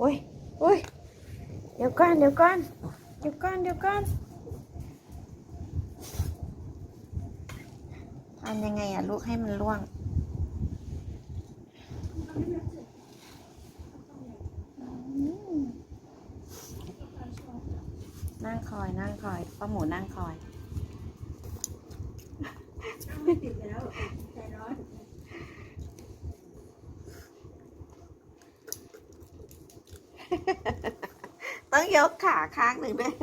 อุ้ยเดี๋ยวก่อนเดี๋ยวก่อนเดี๋ยวก่อนเดี๋ยวก่อนทำยังไงอะลูกให้มันล่วงนั่งคอยนั่งคอยป้าหมูนั่งคอยไม่ติดแล้วใจร้อน ต้องยกขาข้างหนึ่งด้วย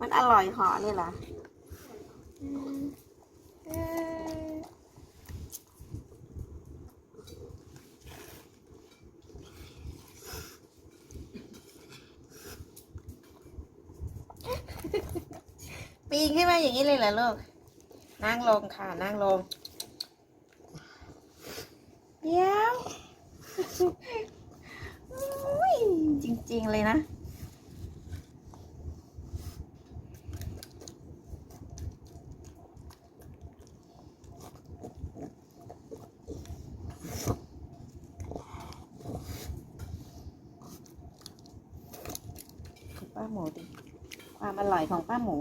มันอร่อยเหอเลยเหรอเออปีนขึ้นมาอย่างนี้เลยเหรอลูก นั่งลงค่ะ นั่งลง เดี๋ยวอุ๊ย จริงเลยนะ ป้าหมูดิ ความอร่อยของป้าหมู